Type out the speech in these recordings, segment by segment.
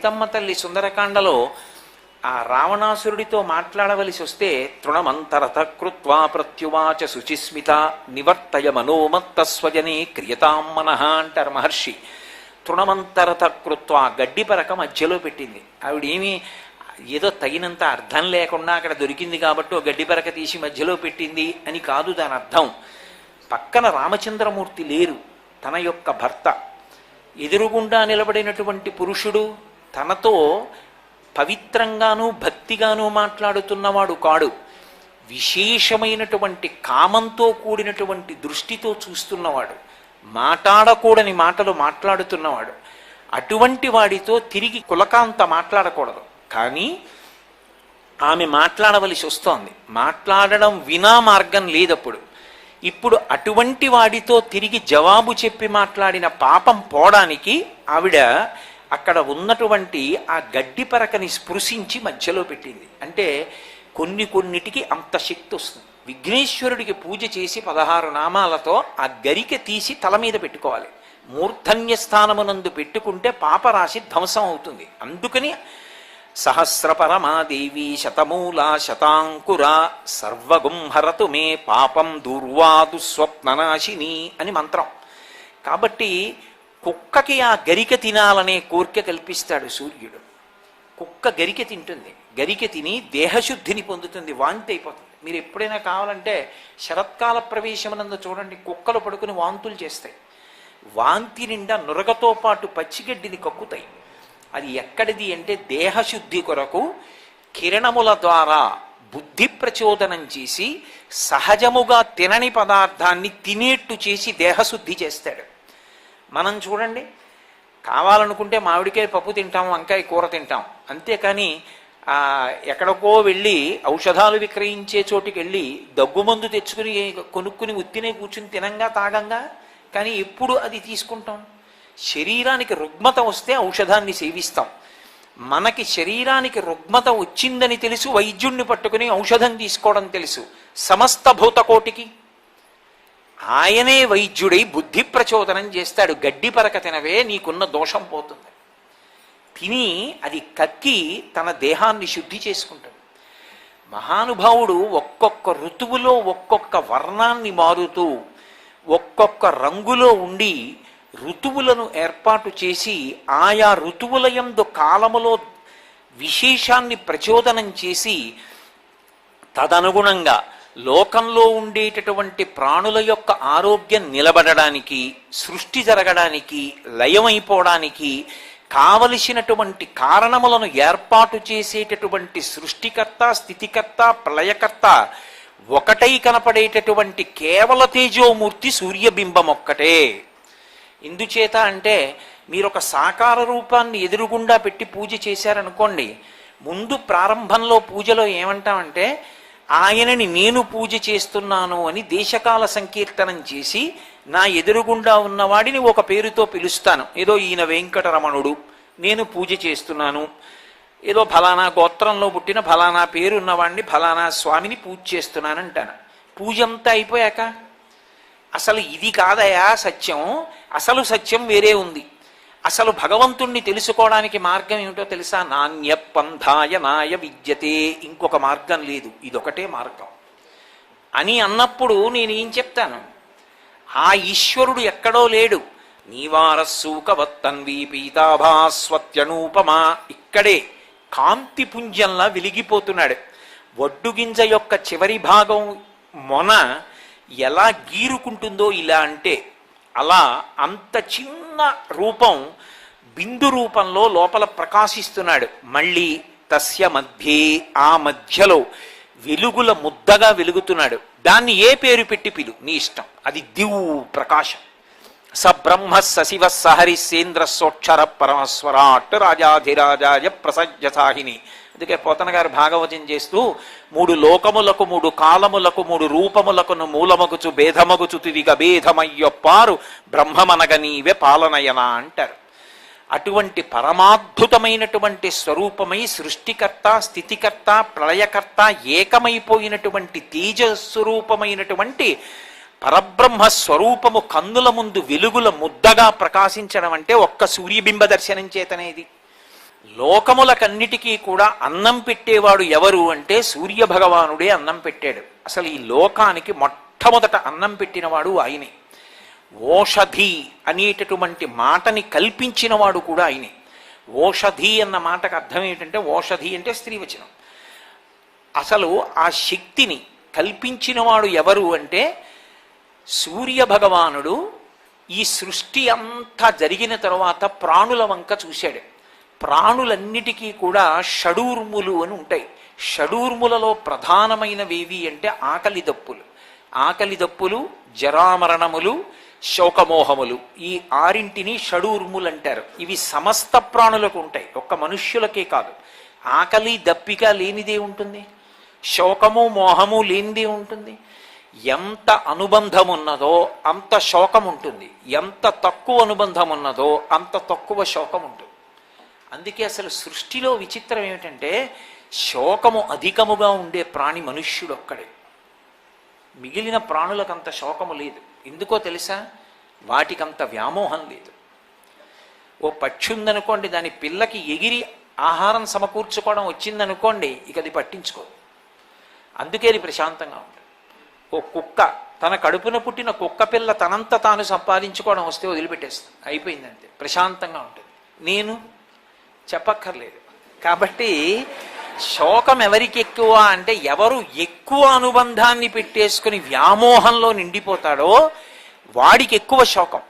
సీతమ్మ తల్లి సుందరకాండలో ఆ రావణాసురుడితో మాట్లాడవలసి వస్తే తృణమంతరత కృత్వా ప్రత్యువాచ శుచిస్మిత నివర్తయ మనోమత్త స్వజనే క్రియతాం మనహ అంటారు మహర్షి. తృణమంతరత కృత్వా గడ్డి పరక మధ్యలో పెట్టింది. ఆవిడేమి ఏదో తగినంత అర్థం లేకుండా అక్కడ దొరికింది కాబట్టి ఓ గడ్డి పరక తీసి మధ్యలో పెట్టింది అని కాదు దాని అర్థం. పక్కన రామచంద్రమూర్తి లేరు తన యొక్క భర్త. ఎదురుగుండా నిలబడినటువంటి పురుషుడు తనతో పవిత్రంగాను భక్తిగాను మాట్లాడుతున్నవాడు కాడు. విశేషమైనటువంటి కామంతో కూడినటువంటి దృష్టితో చూస్తున్నవాడు. మాట్లాడకూడని మాటలు మాట్లాడుతున్నవాడు. అటువంటి వాడితో తిరిగి కులకాంత మాట్లాడకూడదు. కానీ ఆమె మాట్లాడవలసి వస్తోంది. మాట్లాడడం వినా మార్గం లేదప్పుడు. ఇప్పుడు అటువంటి వాడితో తిరిగి జవాబు చెప్పి మాట్లాడిన పాపం పోవడానికి ఆవిడ అక్కడ ఉన్నటువంటి ఆ గడ్డి పరకని స్పృశించి మధ్యలో పెట్టింది. అంటే కొన్ని కొన్నిటికి అంత శక్తి వస్తుంది. విఘ్నేశ్వరుడికి పూజ చేసి పదహారు నామాలతో ఆ గరిక తీసి తల మీద పెట్టుకోవాలి. మూర్ధన్య స్థానమునందు పెట్టుకుంటే పాపరాశి ధ్వంసం అవుతుంది. అందుకని సహస్రపరమాదేవి శతమూల శతాంకుర సర్వగుంహరతు మే పాపం దుర్వాదు స్వప్ననాశిని అని మంత్రం. కాబట్టి కుక్కకి ఆ గరిక తినాలనే కోరిక కల్పిస్తాడు సూర్యుడు. కుక్క గరిక తింటుంది. గరిక తిని దేహశుద్ధిని పొందుతుంది. వాంతి అయిపోతుంది. మీరు ఎప్పుడైనా కావాలంటే శరత్కాల ప్రవేశమునందు చూడండి. కుక్కలు పడుకుని వాంతులు చేస్తాయి. వాంతి నిండా నురగతో పాటు పచ్చిగడ్డిని కక్కుతాయి. అది ఎక్కడిది అంటే దేహశుద్ధి కొరకు కిరణముల ద్వారా బుద్ధి ప్రచోదనం చేసి సహజముగా తినని పదార్థాన్ని తినేట్టు చేసి దేహశుద్ధి చేస్తాడు. మనం చూడండి కావాలనుకుంటే మామిడికాయ పప్పు తింటాం వంకాయ కూర తింటాం. అంతేకాని ఎక్కడికో వెళ్ళి ఔషధాలు విక్రయించే చోటుకి వెళ్ళి దగ్గుమందు తెచ్చుకుని కొనుక్కుని ఉత్తినే కూర్చుని తినంగా తాగంగా కానీ ఎప్పుడు అది తీసుకుంటాం? శరీరానికి రుగ్మత వస్తే ఔషధాన్ని సేవిస్తాం. మనకి శరీరానికి రుగ్మత వచ్చిందని తెలుసు వైద్యుణ్ణి పట్టుకుని ఔషధం తీసుకోవడం తెలుసు. సమస్త భూతకోటికి ఆయనే వైద్యుడై బుద్ధి ప్రచోదనం చేస్తాడు. గడ్డి పరక తినవే నీకున్న దోషం పోతుంది. తిని అది కక్కి తన దేహాన్ని శుద్ధి చేసుకుంటాడు. మహానుభావుడు ఒక్కొక్క ఋతువులో ఒక్కొక్క వర్ణాన్ని మారుతూ ఒక్కొక్క రంగులో ఉండి ఋతువులను ఏర్పాటు చేసి ఆయా ఋతువుల యందు కాలములో విశేషాన్ని ప్రచోదనం చేసి తదనుగుణంగా లోకంలో ఉండేటటువంటి ప్రాణుల యొక్క ఆరోగ్యం నిలబడడానికి సృష్టి జరగడానికి లయమైపోవడానికి కావలసినటువంటి కారణములను ఏర్పాటు చేసేటటువంటి సృష్టికర్త స్థితికర్త ప్రళయకర్త ఒకటై కనపడేటటువంటి కేవల తేజోమూర్తి సూర్యబింబం ఒక్కటే ఎందుచేత అంటే మీరు ఒక సాకార రూపాన్ని ఎదురుగుండా పెట్టి పూజ చేశారనుకోండి ముందు ప్రారంభంలో పూజలో ఏమంటామంటే ఆయనని నేను పూజ చేస్తున్నాను అని దేశకాల సంకీర్తనం చేసి నా ఎదురుగుండా ఉన్నవాడిని ఒక పేరుతో పిలుస్తాను. ఏదో ఈయన వెంకటరమణుడు నేను పూజ చేస్తున్నాను. ఏదో ఫలానా గోత్రంలో పుట్టిన ఫలానా పేరు ఉన్నవాడిని ఫలానా స్వామిని పూజ చేస్తున్నానంటాను పూజ అంతా అయిపోయాక అసలు ఇది కాదయా సత్యం? అసలు సత్యం వేరే ఉంది. అసలు భగవంతుణ్ణి తెలుసుకోవడానికి మార్గం ఏమిటో తెలుసా? నాణ్యపంధాయ నాయ విద్యతే. ఇంకొక మార్గం లేదు. ఇదొకటే మార్గం. అని అన్నప్పుడు నేనేం చెప్తాను? ఆ ఈశ్వరుడు ఎక్కడో లేడు. నీవారస్సూకవత్తన్వి పీతాభాస్వత్యనూపమా. ఇక్కడే కాంతిపుంజంలా వెలిగిపోతున్నాడు. వడ్డుగింజ యొక్క చివరి భాగం మొన ఎలా గీరుకుంటుందో ఇలా అంటే అలా అంత చిన్న రూపం బిందు రూపంలో లోపల ప్రకాశిస్తున్నాడు. మళ్ళీ తస్య మధ్యే ఆ మధ్యలో వెలుగుల ముద్దగా వెలుగుతున్నాడు. దాన్ని ఏ పేరు పెట్టి పిలు? నీ ఇష్టం. అది దివు ప్రకాశం. స బ్రహ్మ సశివ సహరి సేంద్ర సోక్షర పరమస్వరాట్ రాజాధిరాజాయ ప్రసజ్జ సాహిని. అందుకే పోతన గారు భాగవతం చేస్తూ మూడు లోకములకు మూడు కాలములకు మూడు రూపములకును మూలమగుచు భేదమగుచు తిరిగ భేదమయ్యొప్పారు బ్రహ్మమనగ నీవే పాలనయన అంటారు. అటువంటి పరమాద్భుతమైనటువంటి స్వరూపమై సృష్టికర్త స్థితికర్త ప్రళయకర్త ఏకమైపోయినటువంటి తేజస్వరూపమైనటువంటి పరబ్రహ్మ స్వరూపము కన్నుల ముందు వెలుగుల ముద్దగా ప్రకాశించడం అంటే ఒక్క సూర్యబింబ దర్శనం చేతనేది. లోకములకన్నిటికీ కూడా అన్నం పెట్టేవాడు ఎవరు అంటే సూర్య భగవానుడే అన్నం పెట్టాడు. అసలు ఈ లోకానికి మొట్టమొదట అన్నం పెట్టినవాడు ఆయనే. ఓషధి అనేటటువంటి మాటని కల్పించినవాడు కూడా ఆయనే. ఓషధి అన్న మాటకు అర్థం ఏంటంటే ఓషధి అంటే స్త్రీవచనం. అసలు ఆ శక్తిని కల్పించినవాడు ఎవరు అంటే సూర్య భగవానుడు ఈ సృష్టి అంతా జరిగిన తర్వాత ప్రాణుల వంక చూశాడు. ప్రాణులన్నిటికీ కూడా షడూర్ములు అని ఉంటాయి. షడూర్ములలో ప్రధానమైనవేవి అంటే ఆకలి దప్పులు. ఆకలి దప్పులు జరామరణములు శోకమోహములు. ఈ ఆరింటిని షడూర్ములు అంటారు. ఇవి సమస్త ప్రాణులకు ఉంటాయి. ఒక్క మనుష్యులకే కాదు. ఆకలి దప్పిక లేనిదే ఉంటుంది. శోకము మోహము లేనిదే ఉంటుంది. ఎంత అనుబంధం ఉన్నదో అంత శోకం ఉంటుంది ఎంత తక్కువ అనుబంధం ఉన్నదో అంత తక్కువ శోకం ఉంటుంది అందుకే అసలు సృష్టిలో విచిత్రం ఏమిటంటే శోకము అధికముగా ఉండే ప్రాణి మనుష్యుడు ఒక్కడే మిగిలిన ప్రాణులకంత శోకము లేదు. ఎందుకో తెలుసా? వాటికంత వ్యామోహం లేదు. ఓ పక్షి ఉందనుకోండి దాని పిల్లకి ఎగిరి ఆహారం సమకూర్చుకోవడం వచ్చిందనుకోండి ఇక అది పట్టించుకోదు. అందుకే అది ప్రశాంతంగా ఉంటుంది. ఓ కుక్క తన కడుపున పుట్టిన కుక్క పిల్ల తనంత తాను సంపాదించుకోవడం వస్తే వదిలిపెట్టేస్తుంది. అయిపోయిందంతే. ప్రశాంతంగా ఉంటుంది. నేను చెప్పక్కర్లేదు. కాబట్టి శోకం ఎవరికి ఎక్కువ అంటే ఎవరు ఎక్కువ అనుబంధాన్ని పెట్టేసుకుని వ్యామోహంలో నిండిపోతాడో వాడికి ఎక్కువ శోకం.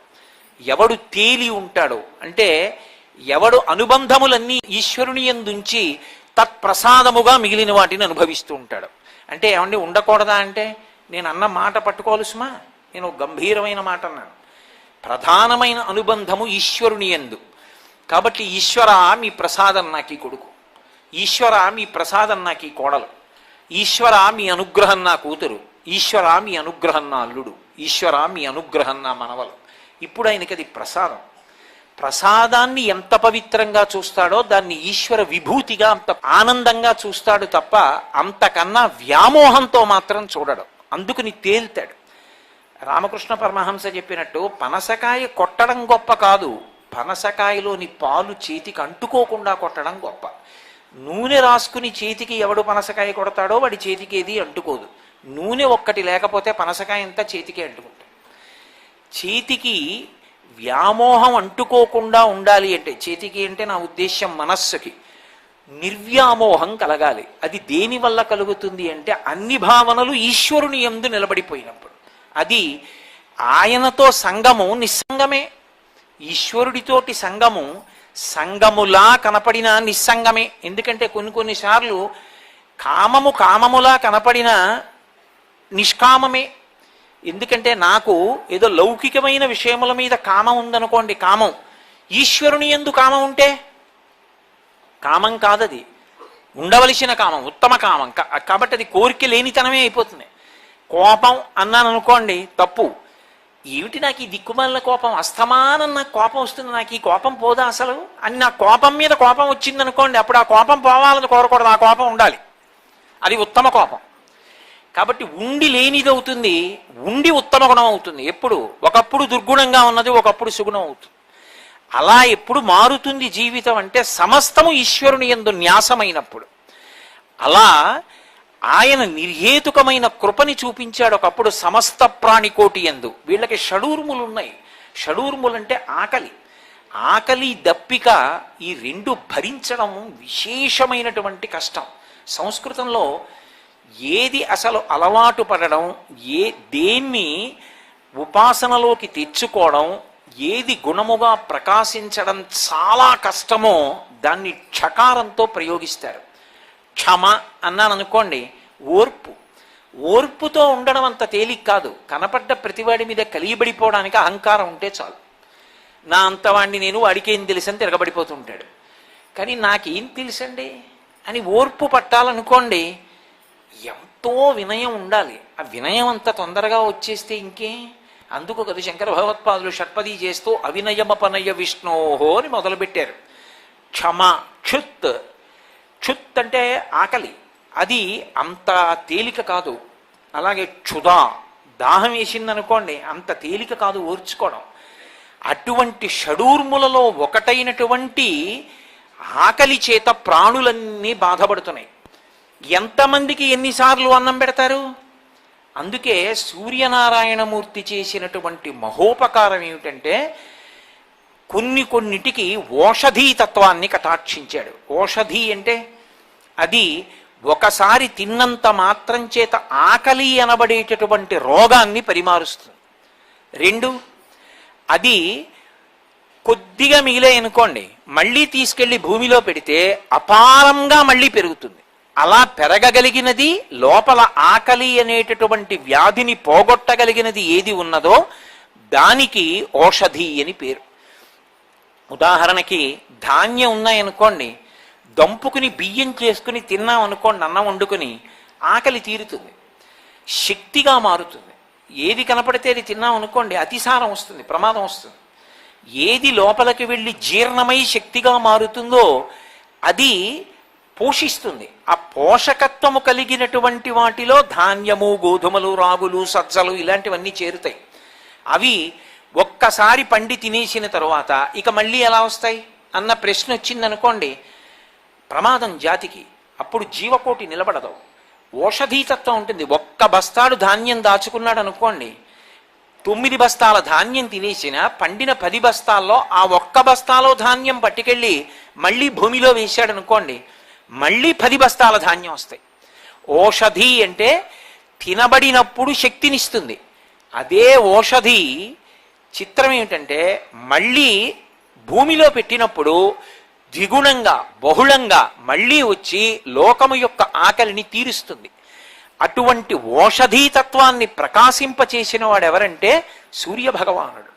ఎవడు తేలి ఉంటాడో అంటే ఎవడు అనుబంధములన్నీ ఈశ్వరుని ఎందుంచి తత్ప్రసాదముగా మిగిలిన వాటిని అనుభవిస్తూ ఉంటాడు. అంటే ఏమండి ఉండకూడదా అంటే? నేను అన్న మాట పట్టుకోవాలి సుమా? నేను గంభీరమైన మాట అన్నాను. ప్రధానమైన అనుబంధము ఈశ్వరుని ఎందు కాబట్టి ఈశ్వర మీ ప్రసాదం నాకు కొడుకు. ఈశ్వర మీ ప్రసాదం నాకు కోడలు. ఈశ్వర మీ అనుగ్రహం నా కూతురు. ఈశ్వర మీ అనుగ్రహం నా అల్లుడు. ఈశ్వర మీ అనుగ్రహం నా మనవలు. ఇప్పుడు ఆయనకి అది ప్రసాదం. ప్రసాదాన్ని ఎంత పవిత్రంగా చూస్తాడో దాన్ని ఈశ్వర విభూతిగా అంత ఆనందంగా చూస్తాడు తప్ప అంతకన్నా వ్యామోహంతో మాత్రం చూడడు. అందుకుని తేల్తాడు. రామకృష్ణ పరమహంస చెప్పినట్టు పనసకాయ కొట్టడం గొప్ప కాదు. పనసకాయలోని పాలు చేతికి అంటుకోకుండా కొట్టడం గొప్ప. నూనె రాసుకుని చేతికి ఎవడు పనసకాయ కొడతాడో వాడి చేతికి ఏది అంటుకోదు. నూనె ఒక్కటి లేకపోతే పనసకాయ అంతా చేతికి అంటుకుంటుంది. చేతికి వ్యామోహం అంటుకోకుండా ఉండాలి అంటే చేతికి అంటే నా ఉద్దేశ్యం మనస్సుకి. నిర్వ్యామోహం కలగాలి. అది దేని వల్ల కలుగుతుంది అంటే అన్ని భావనలు ఈశ్వరుని ఎందు నిలబడిపోయినప్పుడు. అది ఆయనతో సంగము నిస్సంగమే. ఈశ్వరుడితోటి సంగము సంగములా కనపడిన నిస్సంగమే. ఎందుకంటే కొన్ని కొన్నిసార్లు కామము కామములా కనపడిన నిష్కామమే. ఎందుకంటే నాకు ఏదో లౌకికమైన విషయముల మీద కామం ఉందనుకోండి కామం. ఈశ్వరుని ఎందు కామం ఉంటే? కామం కాదది. ఉండవలసిన కామం ఉత్తమ కామం. కా- కాబట్టి అది కోరిక లేనితనమే అయిపోతుంది. కోపం అన్నాను అనుకోండి తప్పు. ఏమిటి నాకు ఈ దిక్కుమాలిన కోపం? అస్తమానం నాకు కోపం వస్తుంది. నాకు ఈ కోపం పోదా అసలు? అని నా కోపం మీద కోపం వచ్చింది అనుకోండి అప్పుడు ఆ కోపం పోవాలని కోరకూడదు. ఆ కోపం ఉండాలి. అది ఉత్తమ కోపం. కాబట్టి ఉండి లేనిది అవుతుంది. ఉండి ఉత్తమ గుణం అవుతుంది. ఎప్పుడు? ఒకప్పుడు దుర్గుణంగా ఉన్నది ఒకప్పుడు సుగుణం అవుతుంది. అలా ఎప్పుడు మారుతుంది జీవితం అంటే సమస్తము ఈశ్వరుని ఎందు న్యాసమైనప్పుడు. అలా ఆయన నిర్హేతుకమైన కృపని చూపించాడు ఒకప్పుడు సమస్త ప్రాణికోటి ఎందు. వీళ్ళకి షడూర్ములు ఉన్నాయి. షడూర్ములు అంటే ఆకలి. ఆకలి దప్పిక ఈ రెండు భరించడం విశేషమైనటువంటి కష్టం. సంస్కృతంలో ఏది అసలు అలవాటు పడడం ఏ దేన్ని ఉపాసనలోకి తెచ్చుకోవడం ఏది గుణముగా ప్రకాశించడం చాలా కష్టమో దాన్ని క్షకారంతో ప్రయోగిస్తారు. క్షమ అన్నాను అనుకోండి ఓర్పు. ఓర్పుతో ఉండడం అంత తేలిక కాదు. కనపడ్డ ప్రతివాడి మీద కలియబడిపోవడానికి అహంకారం ఉంటే చాలు. నా అంతవాణ్ణి నేను వాడికేం తెలుసని తిరగబడిపోతుంటాడు కానీ నాకేం తెలుసండి? అని ఓర్పు పట్టాలనుకోండి ఎంతో వినయం ఉండాలి. ఆ వినయం అంత తొందరగా వచ్చేస్తే ఇంకే? అందుకు కదా శంకర భగవత్పాదులు షట్పది చేస్తూ అవినయమపనయ విష్ణోహో అని మొదలుపెట్టారు. క్షమ క్షుత్ అంటే ఆకలి. అది అంత తేలిక కాదు. అలాగే క్షుదా దాహం వేసిందనుకోండి అంత తేలిక కాదు ఓర్చుకోవడం. అటువంటి షడూర్ములలో ఒకటైనటువంటి ఆకలి చేత ప్రాణులన్నీ బాధపడుతున్నాయి. ఎంతమందికి ఎన్నిసార్లు అన్నం పెడతారు? అందుకే సూర్యనారాయణమూర్తి చేసినటువంటి మహోపకారం ఏమిటంటే కొన్ని కొన్నిటికి ఓషధీ తత్వాన్ని కటాక్షించాడు. ఓషధి అంటే అది ఒకసారి తిన్నంత మాత్రం చేత ఆకలి అనబడేటటువంటి రోగాన్ని పరిమారుస్తుంది. రెండు అది కొద్దిగా మిగిలే అనుకోండి మళ్ళీ తీసుకెళ్ళి భూమిలో పెడితే అపారంగా మళ్ళీ పెరుగుతుంది. అలా పెరగగలిగినది లోపల ఆకలి అనేటటువంటి వ్యాధిని పోగొట్టగలిగినది ఏది ఉన్నదో దానికి ఓషధి అని పేరు. ఉదాహరణకి ధాన్యం ఉన్నాయనుకోండి దంపుకుని బియ్యం చేసుకుని తిన్నాం అనుకోండి అన్నం వండుకుని ఆకలి తీరుతుంది. శక్తిగా మారుతుంది. ఏది కనపడితే అది తిన్నాం అనుకోండి అతిసారం వస్తుంది ప్రమాదం వస్తుంది. ఏది లోపలికి వెళ్ళి జీర్ణమై శక్తిగా మారుతుందో అది పోషిస్తుంది. ఆ పోషకత్వము కలిగినటువంటి వాటిలో ధాన్యము గోధుమలు రాగులు సజ్జలు ఇలాంటివన్నీ చేరుతాయి. అవి ఒక్కసారి పండి తినేసిన తరువాత ఇక మళ్ళీ ఎలా వస్తాయి? అన్న ప్రశ్న వచ్చిందనుకోండి ప్రమాదం జాతికి అప్పుడు జీవకోటి నిలబడదు. ఓషధీతత్వం ఉంటుంది. ఒక్క బస్తాడు ధాన్యం దాచుకున్నాడు అనుకోండి తొమ్మిది బస్తాల ధాన్యం తినేసిన పండిన పది బస్తాల్లో ఆ ఒక్క బస్తాలో ధాన్యం పట్టుకెళ్ళి మళ్ళీ భూమిలో వేశాడు అనుకోండి మళ్ళీ పది బస్తాల ధాన్యం వస్తాయి. ఓషధి అంటే తినబడినప్పుడు శక్తినిస్తుంది. అదే ఓషధి చిత్రం ఏమిటంటే మళ్ళీ భూమిలో పెట్టినప్పుడు ద్విగుణంగా బహుళంగా మళ్ళీ వచ్చి లోకము యొక్క ఆకలిని తీరుస్తుంది. అటువంటి ఓషధీతత్వాన్ని ప్రకాశింపచేసిన వాడెవరంటే ఎవరంటే సూర్య భగవానుడు